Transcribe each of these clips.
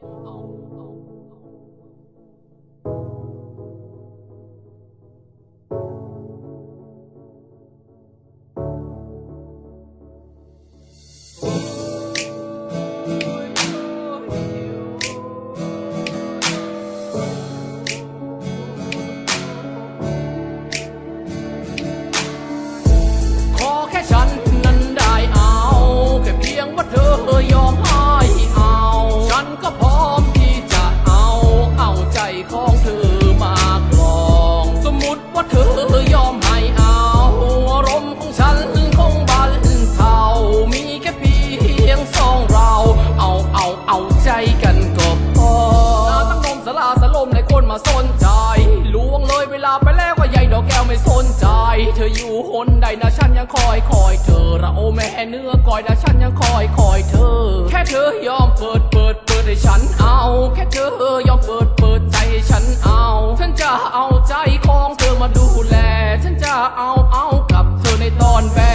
ข ยังคอยคอยเธอระโอแม่เนื้อก่อยนะฉันยังคอยคอยเธอ แค่เธอยอมเปิดเปิดเปิดให้ฉันเอา แค่เธอยอมเปิดเปิดใจให้ฉันเอา ฉันจะเอาใจของเธอมาดูแล ฉันจะเอาเอากับเธอในตอนแบต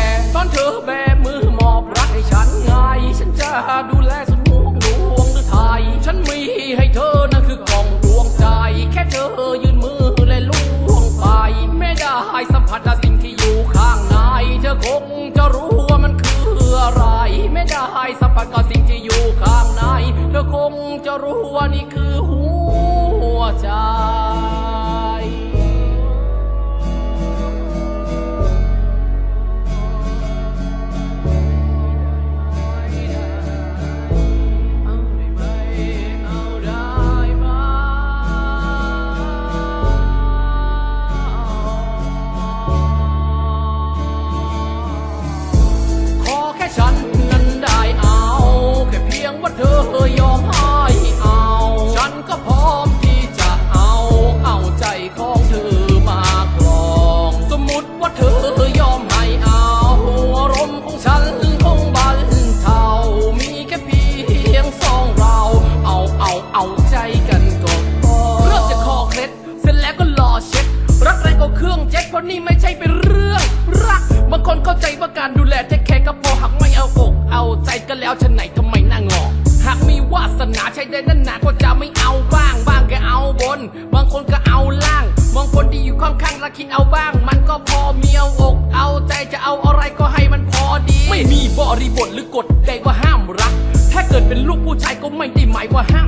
เครื่องเจ็ตเพราะนี่ไม่ใช่เป็นเรื่องรัก บางคนเข้าใจว่าการดูแลเทคแคร์ก็พอหากไม่เอาอก เอาใจก็แล้วฉันไหนทำไมหน้างอ หากมีวาสนาใช้ได้นั่นหนาก็จะไม่เอาบ้าง บ้างก็เอาบน บางคนก็เอาล่างบางคนที่อยู่ข้างๆรักคิดเอาบ้าง มันก็พอมีเอาอก เอาใจจะเอาอะไรก็ให้มันพอดี ไม่มีบริบทหรือกฎใดว่าห้ามรัก ถ้าเกิดเป็นลูกผู้ชายก็ไม่ได้หมายว่าห้าม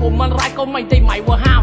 ผมมันร้ายก็ไม่ได้หมายว่าห้าม